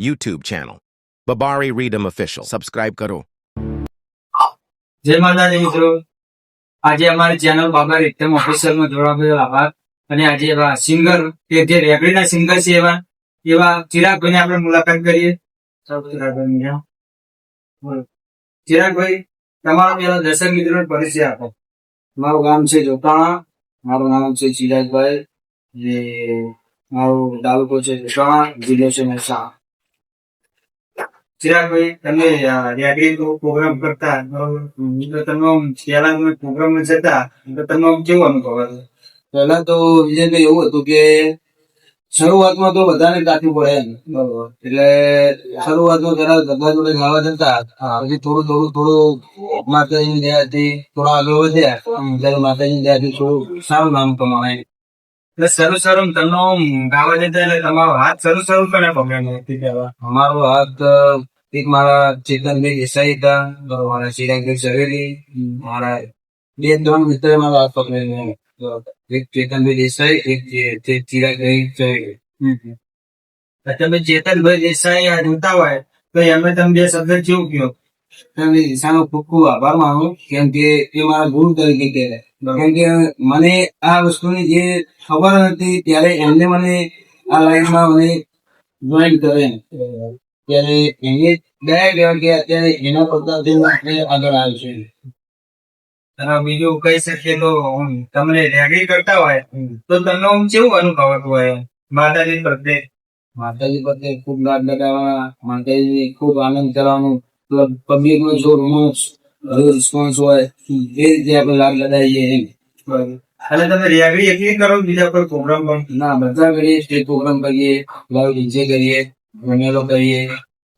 YouTube channel. Babari Readum Official. Subscribe karo. જય માતાજી મિત્રો. આજે અમારી ચેનલ બાબા એકદમ ઓફિશિયલમાં જોડવા બદલ આભાર. અને આજે એવા સિંગર કે જે રેગડીના સિંગર છે એવા એવા ચિરાગભાઈ આપણે મુલાકાત કરીએ. ચિરાગભાઈ તમારા પેલા દર્શક મિત્રો પરિચય આપો. મારું ગામ છે જોતાણા મારું નામ છે ચિરાગભાઈ. જે મારું તાલુકો છે જોતાણા જિલ્લો છે મહેસાણા. ચિરાગભાઈ તમે રેડિયો પ્રોગ્રામ કરતા? તો તમે પહેલા પ્રોગ્રામ જતા તો તમે આમ કેવું અનુભવ હતો? પહેલા તો વિજયભાઈ એવું હતું કે શરૂઆતમાં તો બધાને કાઠું પડે એમ. એટલે શરૂઆતમાં જરા બધા જોડે ગાવા જતા પછી થોડું થોડું થોડું માતાજીની દયાથી થોડા આગળ વધ્યા. ત્યારે માતાજીની દયાથી થોડું સારું નામ કમાવાય શરૂ શરૂ તમનો ગાવા જતા એટલે તમારો હાથ શરૂ શરૂ કરે પકડ્યો નથી કહેવા અમારો હાથ એક મારા ચેતનભાઈ દેસાઈ હતા. મારા ચિરાગભાઈ ઝવેરી મારા બે ત્રણ મિત્ર મારા હાથ પકડે એક ચેતનભાઈ દેસાઈ એક ચિરાગભાઈ ઝવેરી તમે ચેતનભાઈ દેસાઈ જોતા હોય તો એમને તમે બે શબ્દ કેવું કયો? દેસાઈનો ખૂબ ખૂબ આભાર માનું કેમ કે એ મારા ગુરુ તરીકે કહેવાય. કેમ કે મને આ વસ્તુની જે ખબર હતી ત્યારે એમને મને આ લાઈનમાં મને જોઈન કરે. ત્યારે એને દયા કહેવાય કે અત્યારે એના કરતા આગળ આવ્યું છે. બીજું કહી શકીએ તો તમને રેગડી કરતા હોય તો તમને હું કેવું અનુભવ હતું હોય? માતાજી પ્રત્યે? માતાજી પ્રત્યે ખૂબ લાડ લગાવવા માતાજી ખૂબ આનંદ કરવાનું પબ્લિક નો જો રિસ્પોન્સ હોય એ રીતે આપણે લાડ લગાવીએ એમ. અને તમે રેગડી એકલી કરો બીજા કોઈ પ્રોગ્રામ પણ ના બધા કરીએ સ્ટેજ પ્રોગ્રામ કરીએ લાઈવ ડીજે કરીએ રમેલો કરીએ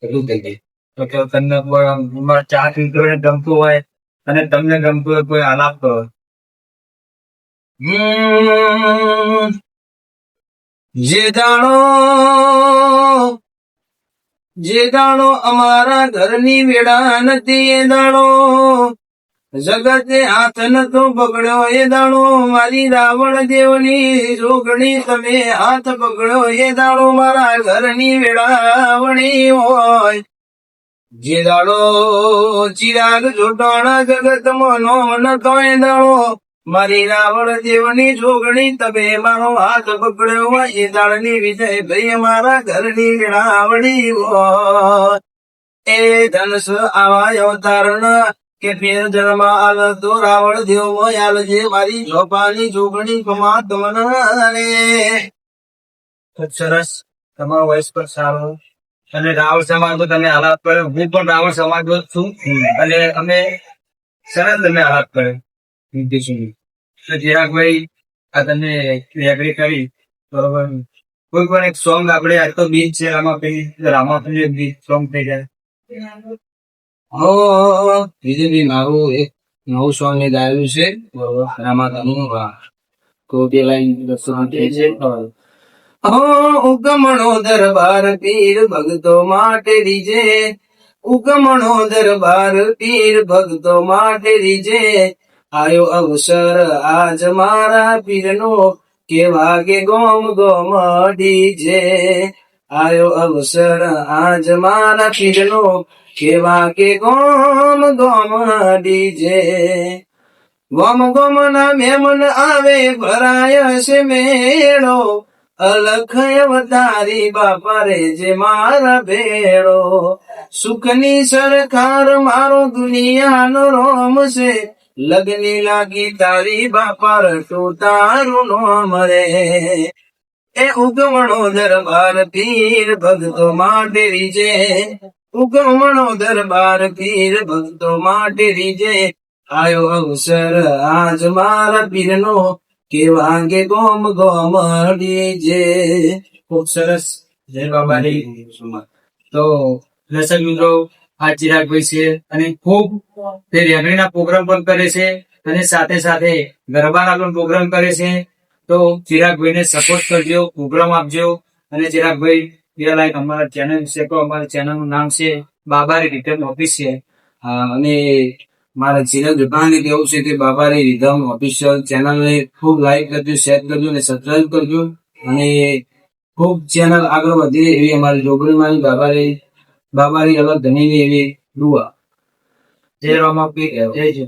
બધું કરીએ. તો તમને કોઈ ચાર મિત્રોને ગમતું હોય અને તમને ગમતું હોય કોઈ આલાપ કરો. જે દાણો જે દાણો અમારા ઘરની વેળા નથી એ દાડો જગતે હાથ નતો બગડ્યો એ દાડો મારી રાવણ દેવની જોગણી તમે હાથ પકડ્યો એ દાણો. મારા ઘરની વેળાવણી હોય. જે દાડો ચિરાગ જોટાણા જગત મનો નતો એ દાડો મારી રાવણ દેવની જોગણી તમે મારો હાથ પકડ્યો એ દાળની વિજય ભાઈ મારા ઘરની રાવણી એ ધનસ આવા અવતારણ કે ફેર જન્મ આલ તો રાવણ દેવ મોયાલ જે મારી જોપાની જોગણી કમા તમને સરસ, તમારો વયસ પર સારો. અને રાવણ સમાજ તમે આલાપ કર્યો. હું પણ રાવણ સમાજ છું. અને અમે સરસ તમે આલાપ કર્યો. કોઈ પણ એક સોંગ આપણે આજ તો બીચ છે રામાપીર રામાપીર એક બીચ સોંગ થઈ જાય. નવું સોંગ ને ગાયું છે છે. ઉગમણો દરબાર પીર ભગતો માટે રીજે ઉગમણો દરબાર પીર ભગતો માટે રીજે આયો અવસર, આજ મારા પીરનો કે ગોમ ગોમ ડીજે. આયો અવસર, આજ મારા પીરનો કે ગોમ ગોમ ડીજે. ગોમ ગોમ ના મેમન આવે, ભરાય છે મેળો. અલખ અવતારી બાપા રે જે મારા ભેળો. સુખની સરકાર, મારો દુનિયાનો રોમ છે. લગની લાગી તારી બાપા રટો તારું નો રે. એ ઉગમણો દરબાર પીર ભક્તો માટે રીજે. ઉગમણો દરબાર પીર ભક્તો માટે રીજે. આયો અવસર આજ મારા પીરનો, કે વાંગે ગોમ ગોમ ડીજે. ખૂબ સરસ. જય બાબાની તો દર્શક મિત્રો આ ચિરાગભાઈ છે અને ખૂબ તે રેગડીના પ્રોગ્રામ પણ કરે છે અને સાથે સાથે ગરબાના પણ પ્રોગ્રામ કરે છે. તો ચિરાગભાઈને સપોર્ટ કરજો પ્રોગ્રામ આપજો અને ચિરાગભાઈ લાઈક અમારા ચેનલ છે તો અમારા ચેનલનું નામ છે બાબારી રિટર્ન ઓફિસ છે. અને મારા ચિરાગ રૂપાણી કેવું છે કે બાબારી રીધમ ઓફિશિયલ ચેનલને ખૂબ લાઈક કરજો શેર કરજો અને સબસ્ક્રાઈબ કરજો. અને ખૂબ ચેનલ આગળ વધે એવી અમારી જોગણીમાંની બાબારી બાબારી અલગ ધણીની એવી દુઆ. જય રામા પીર જય જય